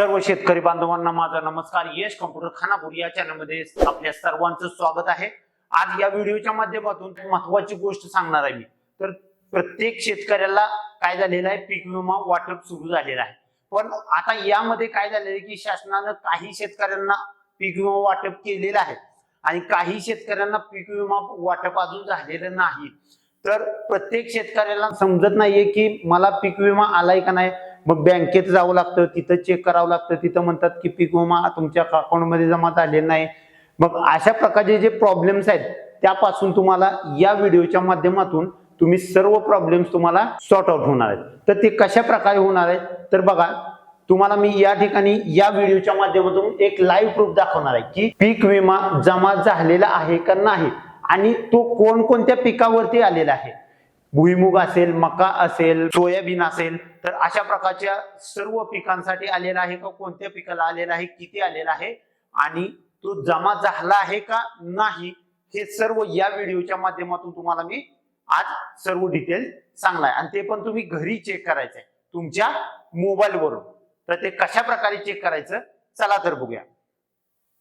सर्व शेतकरी बांधवांना माझा नमस्कार. यश कम्प्युटर खानापूर या चॅनलमध्ये आपल्या सर्वांचं स्वागत आहे. आज या व्हिडिओच्या माध्यमातून महत्वाची गोष्ट सांगणार आहे मी. तर प्रत्येक शेतकऱ्याला काय झालेलं आहे? पीक विमा वाटप सुरू झालेलं आहे. पण आता यामध्ये काय झालेलं आहे की शासनानं काही शेतकऱ्यांना पीक विमा वाटप केलेलं आहे आणि काही शेतकऱ्यांना पीक विमा वाटप अजून झालेलं नाही. तर प्रत्येक शेतकऱ्याला समजत नाहीये की मला पीक विमा आलाय का नाही? मग बँकेत जावं लागतं तिथं चेक करावं लागतं तिथं म्हणतात की पीक विमा तुमच्या अकाउंटमध्ये जमा झालेला नाही. मग अशा प्रकारचे जे प्रॉब्लेम्स आहेत त्यापासून तुम्हाला या व्हिडिओच्या माध्यमातून तुम्ही सर्व प्रॉब्लेम्स तुम्हाला सॉर्ट आउट होणार आहेत. तर ते कशा प्रकारे होणार आहेत? तर बघा तुम्हाला मी या ठिकाणी या व्हिडिओच्या माध्यमातून एक लाईव्ह प्रूफ दाखवणार आहे की पीक विमा जमा झालेला आहे का नाही? आणि तो कोणकोणत्या पिकावरती आलेला आहे? भुईमुग असेल मका असेल सोयाबीन असेल तर अशा प्रकारच्या सर्व पिकांसाठी आलेला आहे का? कोणत्या पिकाला आलेला आहे? किती आलेला आहे? आणि तो जमा झाला आहे का नाही? हे सर्व या व्हिडिओच्या माध्यमातून तुम्हाला मी आज सर्व डिटेल सांगलाय आणि ते पण तुम्ही घरी चेक करायचंय तुमच्या मोबाईलवरून तर ते कशा प्रकारे चेक करायचं? चला तर बघूया.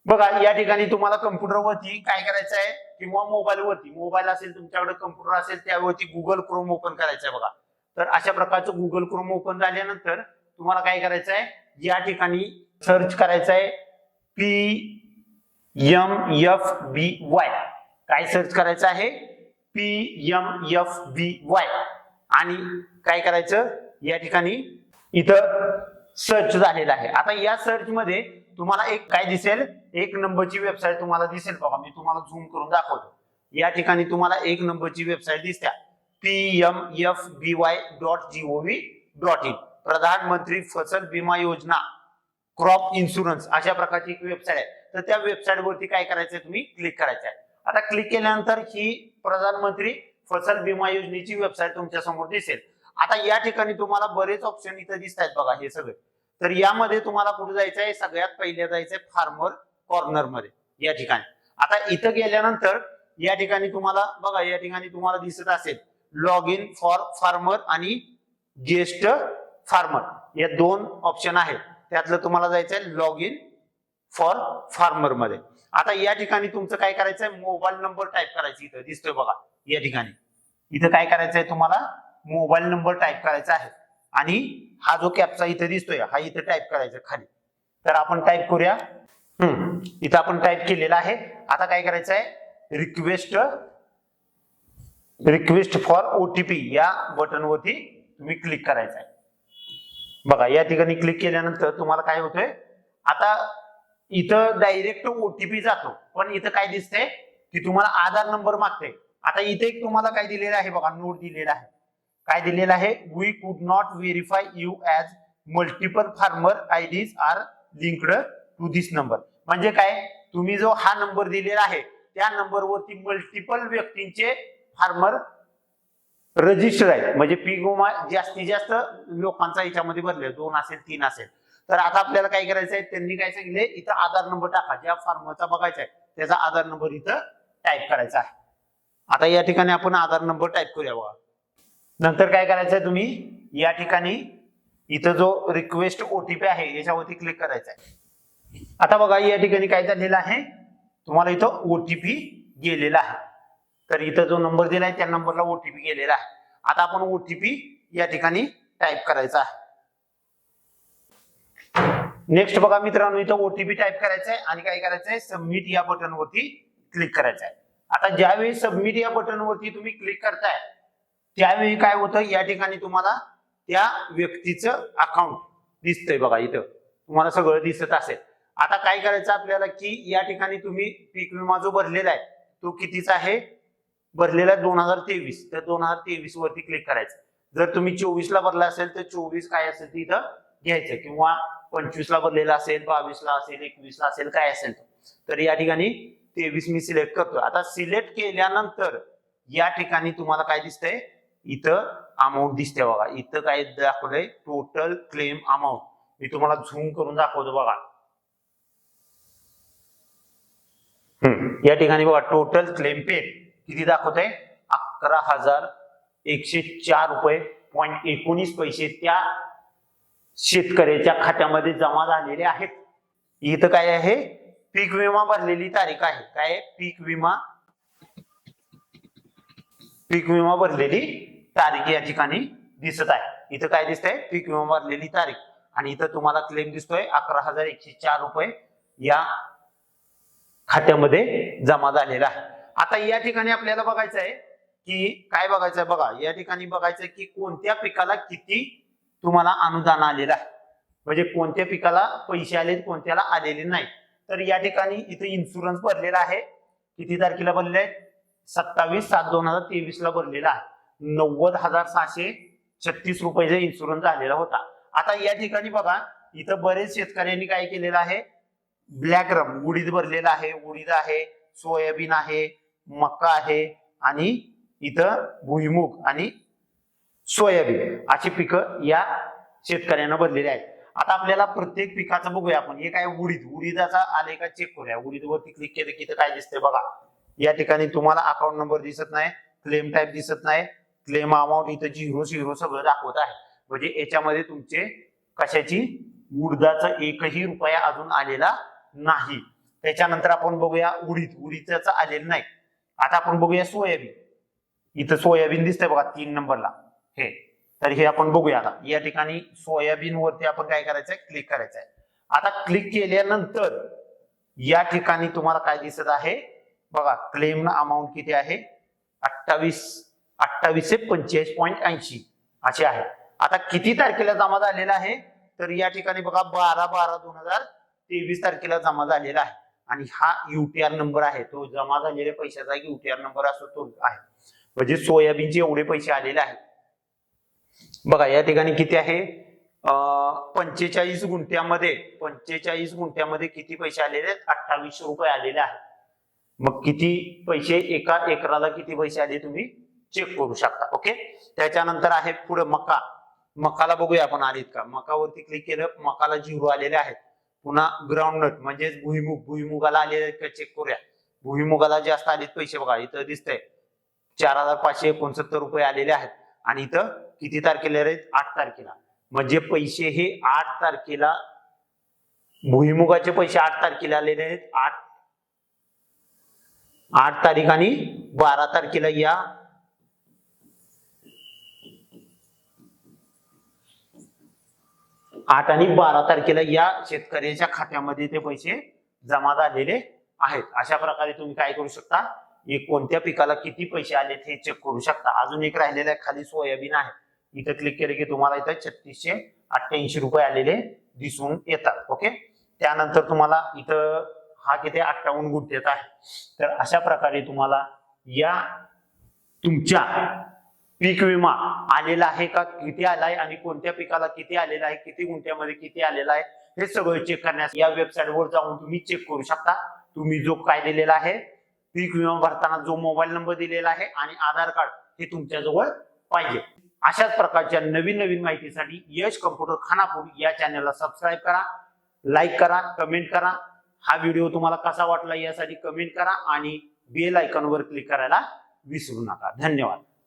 बघा या ठिकाणी तुम्हाला कम्प्युटरवरती काय करायचं आहे किंवा मोबाईलवरती मोबाईल असेल तुमच्याकडे कम्प्युटर असेल त्यावरती गुगल क्रोम ओपन करायचं आहे बघा. तर अशा प्रकारचं गुगल क्रोम ओपन झाल्यानंतर तुम्हाला काय करायचं आहे या ठिकाणी सर्च करायचं आहे P M F B Y काय सर्च करायचं आहे? P M F B Y आणि काय करायचं? या ठिकाणी इथं सर्च झालेलं आहे. आता या सर्च मध्ये तुम्हाला एक काय दिसेल? एक नंबरची वेबसाईट तुम्हाला दिसेल बघा. मी तुम्हाला झूम करून दाखवतो. या ठिकाणी तुम्हाला एक नंबरची website दिसत्या. P M F B Y dot G O V dot in Pradhanmantri Fasal Bima योजना क्रॉप इन्शुरन्स अशा प्रकारची एक वेबसाईट आहे. तर त्या वेबसाईट वरती काय करायचंय तुम्ही? क्लिक करायचं आहे आता क्लिक केल्यानंतर ही प्रधानमंत्री फसल विमा योजनेची वेबसाईट तुमच्यासमोर दिसेल. आता या ठिकाणी तुम्हाला बरेच ऑप्शन इथं दिसत आहेत बघा हे सगळे. तर यामध्ये तुम्हाला कुठे जायचं आहे सगळ्यात पहिले जायचंय फार्मर कॉर्नरमध्ये या ठिकाणी. आता इथं गेल्यानंतर या ठिकाणी तुम्हाला बघा या ठिकाणी तुम्हाला दिसत असेल लॉग इन फॉर फार्मर आणि गेस्ट फार्मर या दोन ऑप्शन आहेत. त्यातलं तुम्हाला जायचंय लॉग इन फॉर फार्मरमध्ये. आता या ठिकाणी तुमचं काय करायचंय? मोबाईल नंबर टाईप करायचा इथं. दिसतोय बघा या ठिकाणी. इथं काय करायचंय तुम्हाला? मोबाईल नंबर टाईप करायचा आहे. आणि हा जो कॅपचा इथे दिसतोय हा इथे टाईप करायचा खाली. तर आपण टाईप करूया. हम्म. इथं आपण टाईप केलेला आहे. आता काय करायचं आहे रिक्वेस्ट रिक्वेस्ट फॉर ओटीपी या बटनवरती तुम्ही क्लिक करायचं आहे बघा या ठिकाणी क्लिक केल्यानंतर तुम्हाला काय होतंय? आता इथं डायरेक्ट ओटीपी जातो. पण इथं काय दिसतंय? की तुम्हाला आधार नंबर मागते आता इथे एक तुम्हाला काय दिलेलं आहे बघा नोट दिलेला आहे. काय दिलेलं आहे? We could not verify you as multiple farmer IDs are linked to this number म्हणजे काय? तुम्ही जो हा नंबर दिलेला आहे त्या नंबरवरती मल्टिपल व्यक्तींचे फार्मर रजिस्टर आहे म्हणजे पीक विमा जास्तीत जास्त लोकांचा याच्यामध्ये भरले दोन असेल तीन असेल. तर आता आपल्याला काय करायचं आहे? त्यांनी काय सांगितले इथं आधार नंबर टाका. ज्या फार्मरचा बघायचा आहे त्याचा आधार नंबर इथं टाईप करायचा आहे. आता या ठिकाणी आपण आधार नंबर टाईप करूया बघा. नंतर काय करायचं आहे तुम्ही? या ठिकाणी इथं जो रिक्वेस्ट ओटीपी आहे याच्यावरती क्लिक करायचा आहे आता बघा या ठिकाणी काय झालेलं आहे? तुम्हाला इथं ओटीपी गेलेला आहे. तर इथं जो नंबर दिलाय त्या नंबरला ओटीपी गेलेला आहे. आता आपण ओटीपी या ठिकाणी टाईप करायचा आहे. नेक्स्ट बघा मित्रांनो इथं ओटीपी टाईप करायचा आहे आणि काय करायचं आहे सबमिट या बटनवरती क्लिक करायचं आहे आता ज्यावेळी सबमिट या बटनवरती तुम्ही क्लिक करताय त्यावेळी काय होतं? या ठिकाणी तुम्हाला त्या व्यक्तीचं अकाउंट दिसतंय बघा इथं. तुम्हाला सगळं दिसत असेल. आता काय करायचं आपल्याला की या ठिकाणी तुम्ही पीक विमा जो भरलेला आहे तो कितीचा आहे? भरलेला दोन हजार तेवीस. तर दोन हजार तेवीस वरती क्लिक करायचं. जर तुम्ही चोवीस ला भरला असेल तर चोवीस काय असेल ते इथं घ्यायचं. किंवा पंचवीस ला भरलेला असेल बावीस ला असेल एकवीस ला असेल काय असेल तर या ठिकाणी तेवीस मी सिलेक्ट करतो आता सिलेक्ट केल्यानंतर या ठिकाणी तुम्हाला काय दिसतंय? इथं अमाऊंट दिसते बघा. इथं काय दाखवलंय? टोटल क्लेम अमाऊंट मी तुम्हाला झूम करून दाखवतो बघा. या ठिकाणी बघा टोटल क्लेम पेड किती दाखवत आहे अकरा हजार एकशे चार रुपये पॉईंट एकोणीस पैसे त्या शेतकऱ्याच्या खात्यामध्ये जमा झालेले आहेत. इथं काय आहे? पीक विमा भरलेली तारीख आहे. काय आहे? पीक विमा पीक विमा भरलेली तारीख या ठिकाणी दिसत आहे. इथं काय दिसतंय? पीक विमा भरलेली तारीख. आणि इथं तुम्हाला क्लेम दिसतोय अकरा हजार एकशे चार रुपये या खात्यामध्ये जमा झालेला आहे. आता या ठिकाणी आपल्याला बघायचं आहे की काय बघायचं आहे? बघा या ठिकाणी बघायचं आहे की कोणत्या पिकाला किती तुम्हाला अनुदान आलेलं आहे? म्हणजे कोणत्या पिकाला पैसे आले कोणत्याला आलेले नाही तर या ठिकाणी इथं इन्शुरन्स भरलेला आहे. किती तारखेला भरलेला आहे? सत्तावीस सात दोन हजार तेवीस ला भरलेला आहे. नव्वद हजार सहाशे छत्तीस रुपयाचा इन्शुरन्स झालेला होता. आता या ठिकाणी बघा इथं बरेच शेतकऱ्यांनी काय केलेलं आहे? ब्लॅक रम उडीद भरलेला आहे. उडीद आहे सोयाबीन आहे मका आहे आणि इथं भुईमुग आणि सोयाबीन अशी पिकं या शेतकऱ्यांना भरलेली आहेत. आता आपल्याला प्रत्येक पिकाचं बघूया आपण. हे काय उडीद? उडीदाचा आले का चेक करूया. उडीदवरती क्लिक केलं की इथं काय दिसतंय बघा. या ठिकाणी तुम्हाला अकाउंट नंबर दिसत नाही क्लेम टाईप दिसत नाही. क्लेम अमाऊंट इथं झिरो झिरो सगळं दाखवत आहे. म्हणजे याच्यामध्ये तुमचे कशाची? उडदाचा एकही रुपया अजून आलेला नाही. त्याच्यानंतर आपण बघूया उडीद. उडीदचं आलेलं नाही. आता आपण बघूया सोयाबीन. इथं सोयाबीन दिसतंय बघा तीन नंबरला. हे. तर हे आपण बघूया आता. या ठिकाणी सोयाबीन वरती आपण काय करायचंय? क्लिक करायचंय. आता क्लिक केल्यानंतर या ठिकाणी तुम्हाला काय दिसत आहे? बघा क्लेम अमाऊंट किती आहे? अठ्ठावीस अठ्ठावीसशे पंचेचाळीस पॉईंट ऐंशी असे आहे. आता किती तारखेला जमा झालेला आहे? तर या ठिकाणी बघा बारा बारा दोन हजार तेवीस तारखेला जमा झालेला आहे. आणि हा युटीआर नंबर आहे. तो जमा झालेल्या पैशाचा युटीआर नंबर असतो तो आहे. म्हणजे सोयाबीनचे एवढे पैसे आलेले आहेत. बघा या ठिकाणी किती आहे? पंचेचाळीस गुंठ्यामध्ये पंचेचाळीस गुंठ्यामध्ये किती पैसे आलेले आहेत? अठ्ठावीसशे रुपये आलेले आहेत. मग किती पैसे एका एकराला किती पैसे आले तुम्ही चेक करू शकता ओके त्याच्यानंतर आहे पुढे मका. मकाला बघूया आपण आलीत का. मकावरती क्लिक केलं मकाला झिरो आलेले आहेत. पुन्हा ग्राउंडनट म्हणजेच भुईमुग. भुईमुगाला आलेले आहेत का? चेक करूया. भुईमुगाला जास्त आलेत पैसे बघा. इथं दिसतंय. चार हजार पाचशे एकोणसत्तर रुपये आलेले आहेत. आणि इथं किती तारखेला आहेत आठ तारखेला. म्हणजे पैसे हे आठ तारखेला भुईमुगाचे पैसे आठ तारखेला आलेले आहेत. आठ आठ तारीख आणि बारा तारखेला या. आठ आणि बारा तारखेला या शेतकऱ्याच्या खात्यामध्ये ते पैसे जमा झालेले आहेत. अशा प्रकारे तुम्ही काय करू शकता? हे कोणत्या पिकाला किती पैसे आले हे चेक करू शकता. अजून एक राहिलेलं आहे खाली सोयाबीन आहे. इथं क्लिक केलं की तुम्हाला इथं छत्तीसशे अठ्ठ्याऐंशी रुपये आलेले दिसून येतात. ओके त्यानंतर तुम्हाला इथं हा किती अठ्ठावन्न गुंठ्यात आहे. तर अशा प्रकारे तुम्हाला या तुमच्या पीक विमा आलेला आहे का? किती आलाय आणि कोणत्या पिकाला किती आलेला आहे? किती गुंठ्यामध्ये किती आलेला आहे? हे सगळं चेक करण्यास या वेबसाईटवर जाऊन तुम्ही चेक करू शकता. तुम्ही जो काय दिलेला आहे पीक विमा भरताना जो मोबाईल नंबर दिलेला आहे आणि आधार कार्ड हे तुमच्याजवळ पाहिजे. अशाच प्रकारच्या नवीन नवीन माहितीसाठी यश कम्प्युटर खानापूर या चॅनलला सबस्क्राईब करा लाईक करा कमेंट करा. हा व्हिडिओ तुम्हाला कसा वाटला यासाठी कमेंट करा आणि बेल आयकॉनवर क्लिक करायला विसरू नका. धन्यवाद.